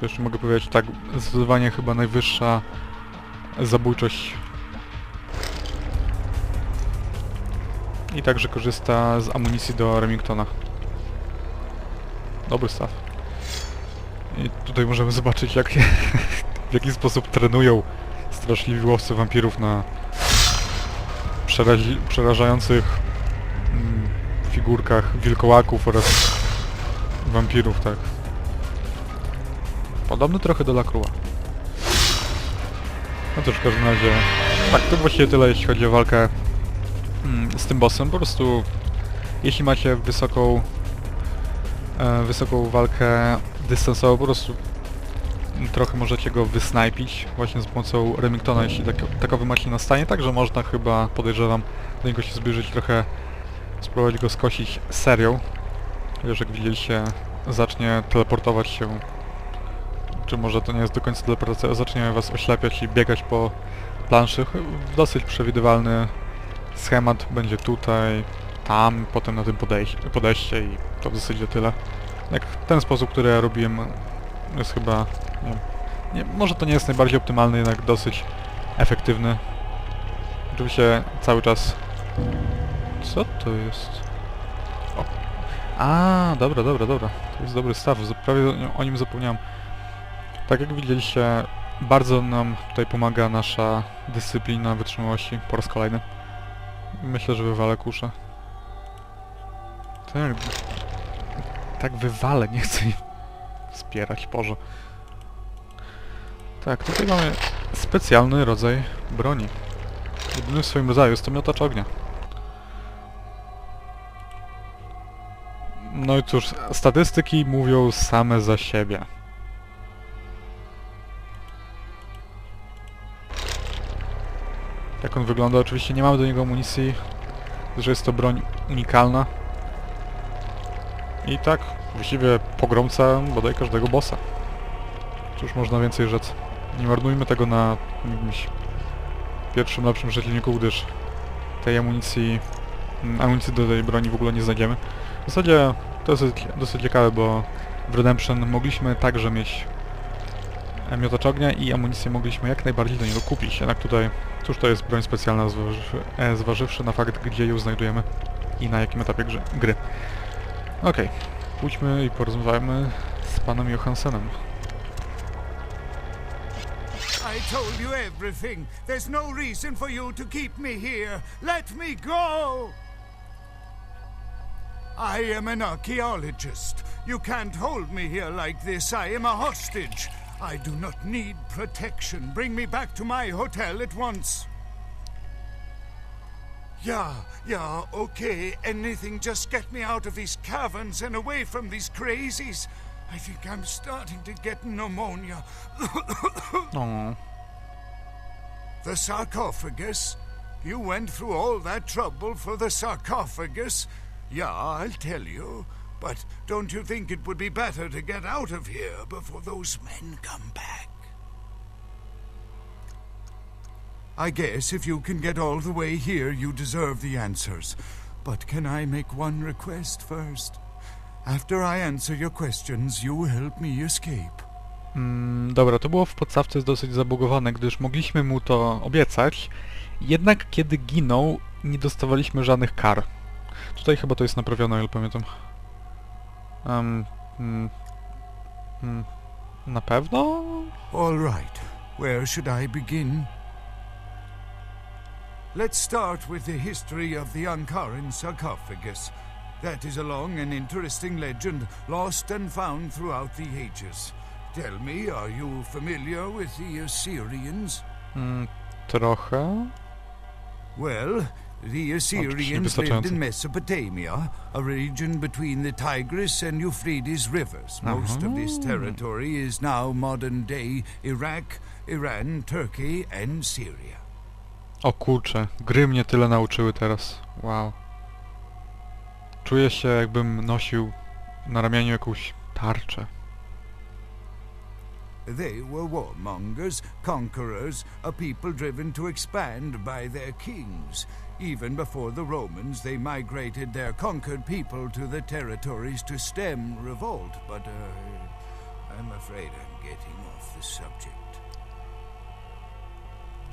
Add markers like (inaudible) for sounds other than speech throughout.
Co jeszcze mogę powiedzieć? Tak, zdecydowanie chyba najwyższa zabójczość. I także korzysta z amunicji do Remingtona. Dobry staw. I tutaj możemy zobaczyć jak, (laughs) w jaki sposób trenują straszliwi łowcy wampirów na przerażających mm, figurkach wilkołaków oraz wampirów, tak. Podobny trochę do Lacroix. No to w każdym razie... Tak, to właściwie tyle jeśli chodzi o walkę mm, z tym bossem. Po prostu jeśli macie wysoką e, wysoką walkę dystansową, po prostu trochę możecie go wysnajpić właśnie z pomocą Remingtona, jeśli tak, takowy macie na stanie, także można chyba, podejrzewam, do niego się zbliżyć trochę, spróbować go skosić serią. Chociaż jak widzieliście, zacznie teleportować się czy może to nie jest do końca teleportacja, ale zacznie was oślepiać i biegać po planszy. Dosyć przewidywalny schemat będzie tutaj, tam, potem na tym podejś podejście i to w zasadzie tyle. Jak ten sposób, który ja robiłem jest chyba, nie, wiem, nie, może to nie jest najbardziej optymalny, jednak dosyć efektywny. Oczywiście cały czas... Co to jest? O. A, dobra, dobra, dobra. To jest dobry staw, prawie o nim zapomniałem. Tak jak widzieliście, bardzo nam tutaj pomaga nasza dyscyplina wytrzymałości po raz kolejny. Myślę, że wywalę kuszę. Tak, tak wywalę, nie chcę jej wspierać, Boże. Tak, tutaj mamy specjalny rodzaj broni. Jedyny w swoim rodzaju jest to miotacz ognia. No i cóż, statystyki mówią same za siebie. Jak on wygląda? Oczywiście nie mamy do niego amunicji, że jest to broń unikalna. I tak, właściwie pogromca bodaj każdego bossa. Cóż można więcej rzec. Nie marnujmy tego na jakimś pierwszym lepszym przeciwniku, gdyż tej amunicji, mm, amunicji do tej broni w ogóle nie znajdziemy. W zasadzie to jest dosyć, ciekawe, bo w Redemption mogliśmy także mieć miotacz ognia i amunicję mogliśmy jak najbardziej do niego kupić. Jednak tutaj, cóż to jest broń specjalna, zważywszy, e, zważywszy na fakt, gdzie ją znajdujemy i na jakim etapie grze, gry. Okej, pójdźmy i porozmawiajmy z panem Johansenem. I told you everything. There's no reason for you to keep me here. Let me go! I am an archaeologist. You can't hold me here like this. I am a hostage. I do not need protection. Bring me back to my hotel at once. Yeah, yeah, okay. Anything, just get me out of these caverns and away from these crazies. I think I'm starting to get pneumonia. (coughs) The sarcophagus? You went through all that trouble for the sarcophagus? Yeah, I'll tell you. But don't you think it would be better to get out of here before those men come back? I guess if you can get all the way here, you deserve the answers. But can I make one request first? After I answer your questions, you help me escape. Mm, dobra, to było w podstawce dosyć zabugowane, gdyż mogliśmy mu to obiecać, jednak kiedy ginął, nie dostawaliśmy żadnych kar. Tutaj chyba to jest naprawione, o ile pamiętam. Um, mm, mm, na pewno? All right. Where should I begin? Let's start with the history of the Ankaran sarcophagus. That is a long and interesting legend, lost and found throughout the ages. Tell me, are you familiar with the Assyrians? Mm, trochę. Well, the Assyrians lived in Mesopotamia, a region between the Tigris and Euphrates rivers. Most of this Aha. territory is now modern day Iraq, Iran, Turkey, and Syria. O kurczę, gry mnie tyle nauczyły teraz. Wow. Czuję się jakbym nosił na ramieniu jakąś tarczę. They were warmongers, conquerors, a people driven to expand by their kings. Even before the Romans, they migrated their conquered people to the territories to stem revolt, but, uh, I'm afraid I'm getting off the subject.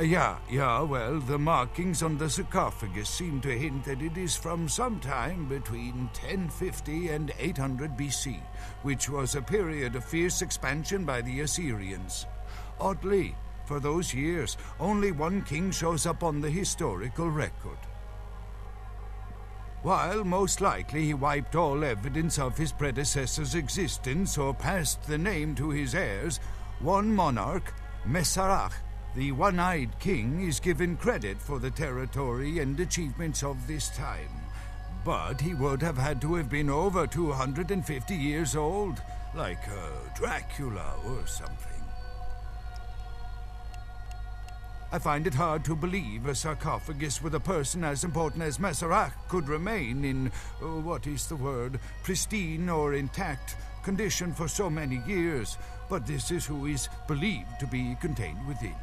Yeah, yeah, well, the markings on the sarcophagus seem to hint that it is from some time between 1050 and 800 BC, which was a period of fierce expansion by the Assyrians. Oddly, for those years, only one king shows up on the historical record. While most likely he wiped all evidence of his predecessor's existence or passed the name to his heirs, one monarch, Mesarach, the one eyed king, is given credit for the territory and achievements of this time. But he would have had to have been over 250 years old, like uh, Dracula or something. I find it hard to believe a sarcophagus with a person as important as Messerach could remain in, uh, what is the word, pristine or intact condition for so many years, but this is who is believed to be contained within.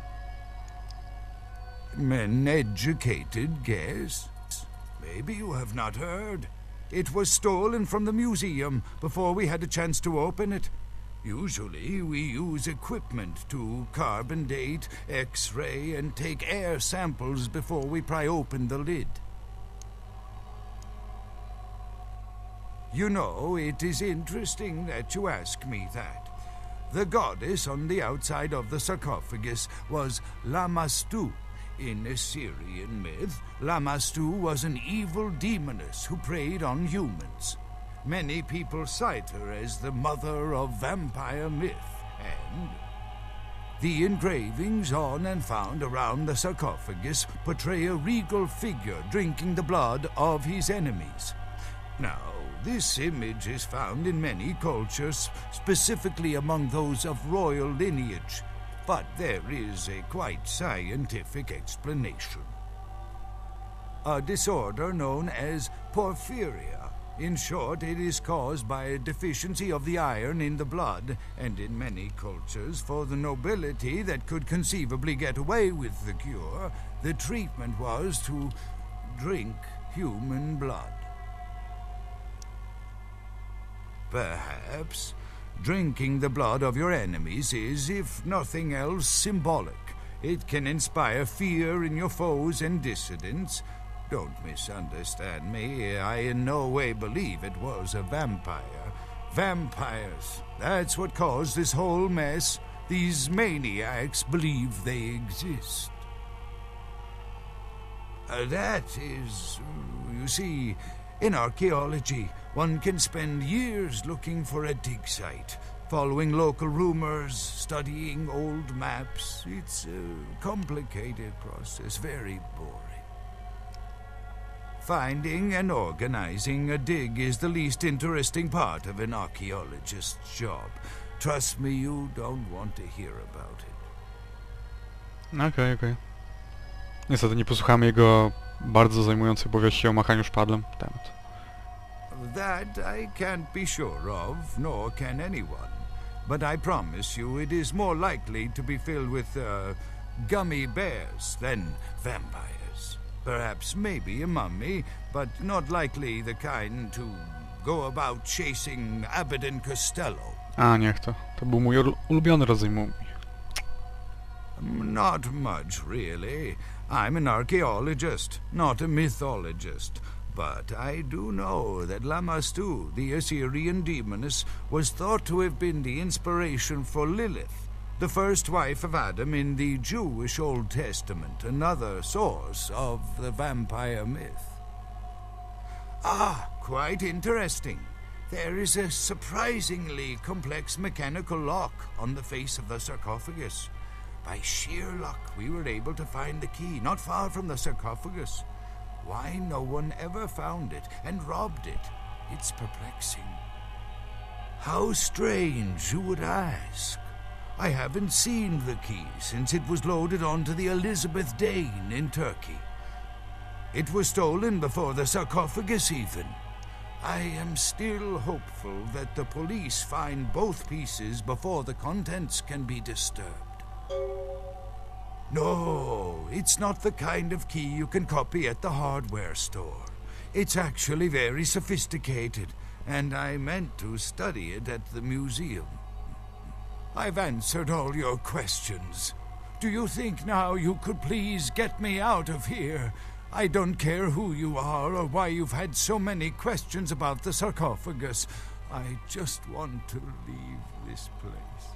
An educated guess? Maybe you have not heard. It was stolen from the museum before we had a chance to open it. Usually, we use equipment to carbon date, x ray, and take air samples before we pry open the lid. You know, it is interesting that you ask me that. The goddess on the outside of the sarcophagus was Lamastu. In Assyrian myth, Lamastu was an evil demoness who preyed on humans. Many people cite her as the mother of vampire myth, and the engravings on and found around the sarcophagus portray a regal figure drinking the blood of his enemies. Now, this image is found in many cultures, specifically among those of royal lineage, but there is a quite scientific explanation. A disorder known as porphyria in short, it is caused by a deficiency of the iron in the blood, and in many cultures, for the nobility that could conceivably get away with the cure, the treatment was to drink human blood. Perhaps drinking the blood of your enemies is, if nothing else, symbolic. It can inspire fear in your foes and dissidents, don't misunderstand me. I in no way believe it was a vampire. Vampires. That's what caused this whole mess. These maniacs believe they exist. Uh, that is, you see, in archaeology, one can spend years looking for a dig site, following local rumors, studying old maps. It's a complicated process, very boring. Finding and organizing a dig is the least interesting part of an archaeologist's job. Trust me, you don't want to hear about it. Okej, okej. Niestety nie posłuchamy jego bardzo zajmującej powieści o machaniu szpadlem. Temat. That I can't be sure of, nor can anyone. But I promise you it is more likely to be filled with, uh, gummy bears than vampires. Perhaps maybe a mummy, but not likely the kind to go about chasing Abbott and Costello. A, niech to. To był mój ul- ulubiony rodzaj mumii. Not much, really. I'm an archaeologist, not a mythologist. But I do know that Lamastu, the Assyrian demoness, was thought to have been the inspiration for Lilith, the first wife of Adam in the Jewish Old Testament, another source of the vampire myth. Ah, quite interesting. There is a surprisingly complex mechanical lock on the face of the sarcophagus. By sheer luck, we were able to find the key not far from the sarcophagus. Why no one ever found it and robbed it? It's perplexing. How strange, you would ask. I haven't seen the key since it was loaded onto the Elizabeth Dane in Turkey. It was stolen before the sarcophagus, even. I am still hopeful that the police find both pieces before the contents can be disturbed. No, it's not the kind of key you can copy at the hardware store. It's actually very sophisticated, and I meant to study it at the museum. I've answered all your questions. Do you think now you could please get me out of here? I don't care who you are or why you've had so many questions about the sarcophagus. I just want to leave this place.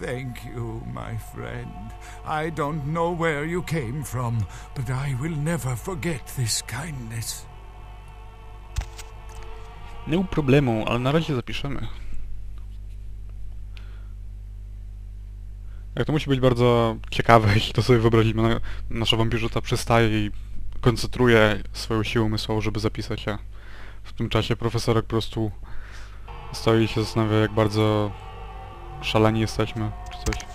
Thank you, my friend. I don't know where you came from, but I will never forget this kindness. Nie problemu, ale na razie zapiszemy. Jak to musi być bardzo ciekawe, (laughs) jeśli to sobie wyobrazimy. No, nasza wampirzyta przystaje i koncentruje swoją siłę umysłową, żeby zapisać, a w tym czasie profesorek po prostu stoi i się zastanawia, jak bardzo szaleni jesteśmy, czy coś.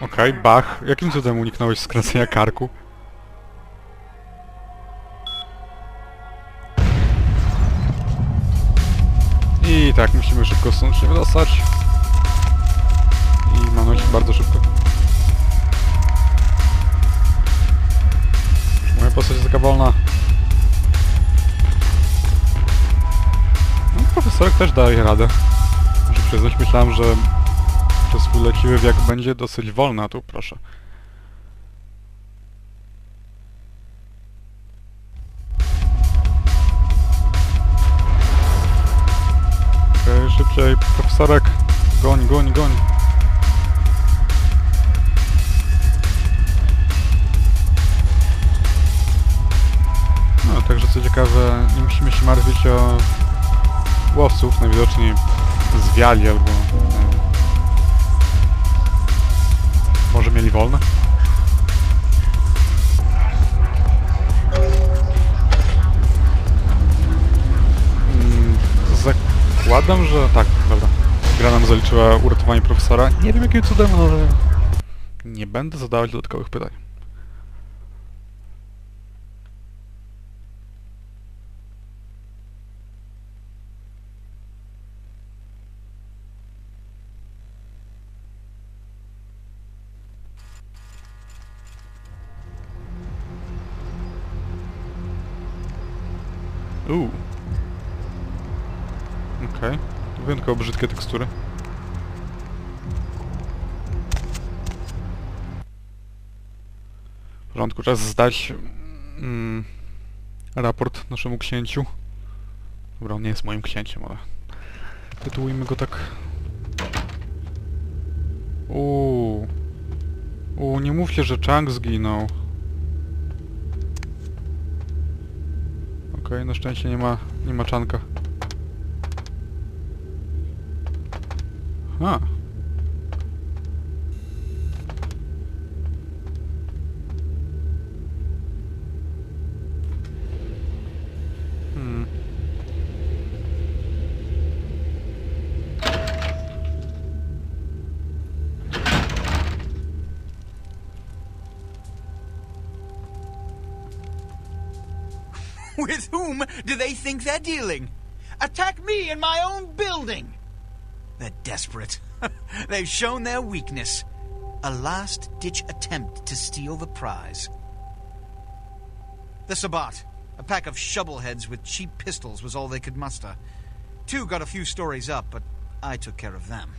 Okej, Bach. Jakim cudem uniknąłeś skracenia karku? I tak, musimy szybko stąd się wydostać. I mam nadzieję, bardzo szybko. Moja postać jest taka wolna. Profesorek też daje radę. Muszę przyznać, myślałem, że przez swój leciwy wiek będzie dosyć wolna, tu proszę. Okej, szybciej, profesorek. Goń, goń, goń. No, także co ciekawe, nie musimy się martwić o łowców, najwidoczniej zwiali albo... wiem, może mieli wolne? Mm, Zakładam, że tak, dobra. Gra nam zaliczyła uratowanie profesora. Nie wiem jakim cudem, ale nie będę zadawać dodatkowych pytań. Uuu. Okej. To Wyjątkowo brzydkie tekstury. W porządku, czas zdać mm, raport naszemu księciu. Dobra, on nie jest moim księciem, ale tytułujmy go tak. Uuu. Uuu, nie mówcie, że Chang zginął. Okej, na szczęście nie ma, nie ma czanka. A. (laughs) With whom do they think they're dealing? Attack me in my own building! They're desperate. (laughs) They've shown their weakness. A last ditch attempt to steal the prize. The Sabbat, a pack of shovelheads with cheap pistols, was all they could muster. Two got a few stories up, but I took care of them.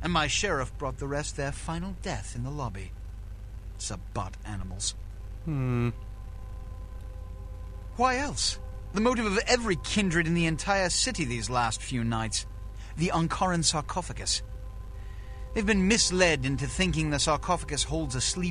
And my sheriff brought the rest their final death in the lobby. Sabbat animals. Hmm. Why else? The motive of every kindred in the entire city these last few nights. The Ankaran sarcophagus. They've been misled into thinking the sarcophagus holds a sleep.